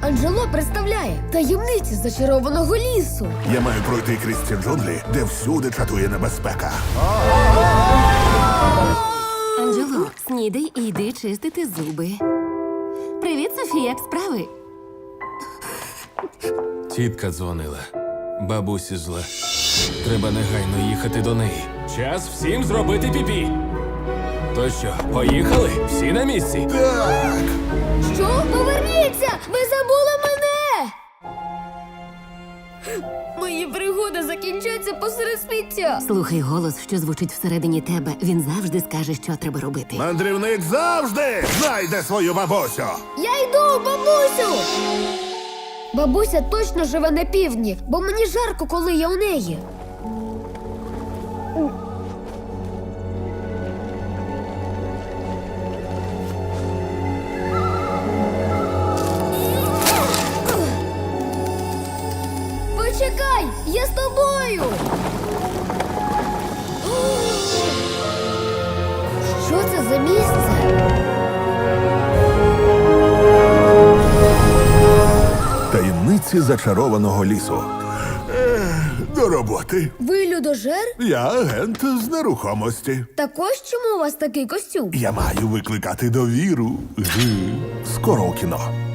Анджело представляє таємниці зачарованого лісу. Я маю пройти крізь ці джунглі, де всюди чатує небезпека. Анджело, снідай і йди чистити зуби. Привіт, Софія, як справи? Тітка дзвонила. Бабусі зла. Треба негайно їхати до неї. Час всім зробити піпі. То що, поїхали? Всі на місці? Так, Що? Поверніться! Мої пригоди закінчаться посеред сміття. Слухай голос, що звучить всередині тебе. Він завжди скаже, що треба робити. мандрівник завжди знайде свою бабусю. Я йду, бабусю! Бабуся точно живе на півдні, бо мені жарко, коли я у неї. Почекай, я з тобою. Що це за місце? Таємниці зачарованого лісу. До роботи. Ви людожер? Я агент з нерухомості. Також чому у вас такий костюм? Я маю викликати довіру. Скоро у кіно.